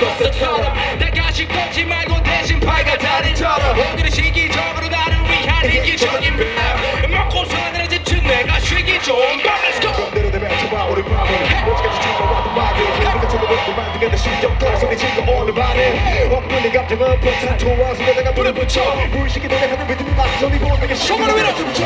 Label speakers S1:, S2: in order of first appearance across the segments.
S1: 롤러코스터처럼 내가 씻지 말고 대신 발가다리처럼 오늘은 시기적으로 나를 위한 이기적인 밤 먹고 사느라 지친 내가 쉬기 좋은 밤 Let's go.
S2: 맘대로 좋아 우리 밤은 어디까지 참아와도 말해 우리가 쳐다보고 만들게 내떠 소리 지르고 오늘 밤에 엉뚱한 감정은 포탄 좋아서 내가 불을 붙여. 무의식이 노래하는 리듬이 맞서리고 내게
S1: 손으로 밀어.
S2: 춤춰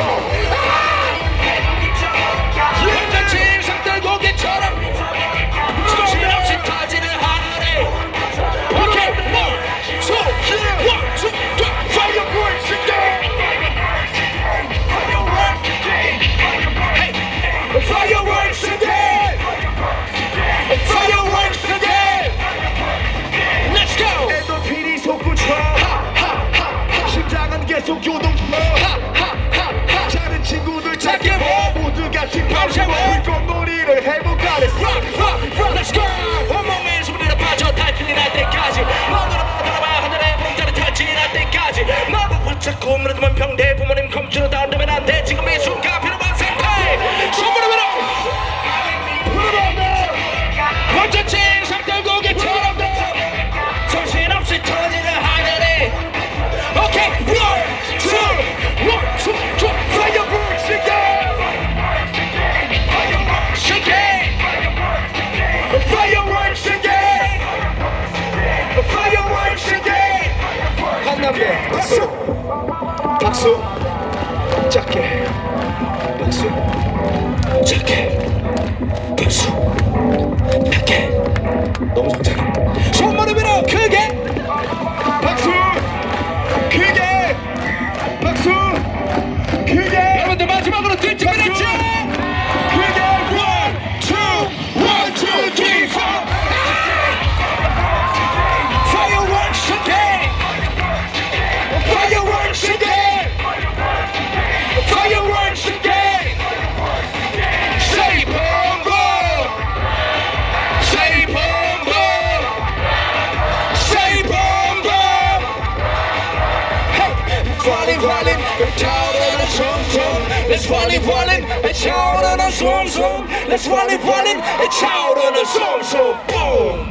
S2: 한남대 박수. 박수. 작게 박수.
S1: 작게 박수. 작게
S2: 너무 적잖
S1: falling, come down on a swarm zone. Let's falling, falling, and shout on a swarm zone. Let's volley, volley, and shout on a swarm zone. Boom!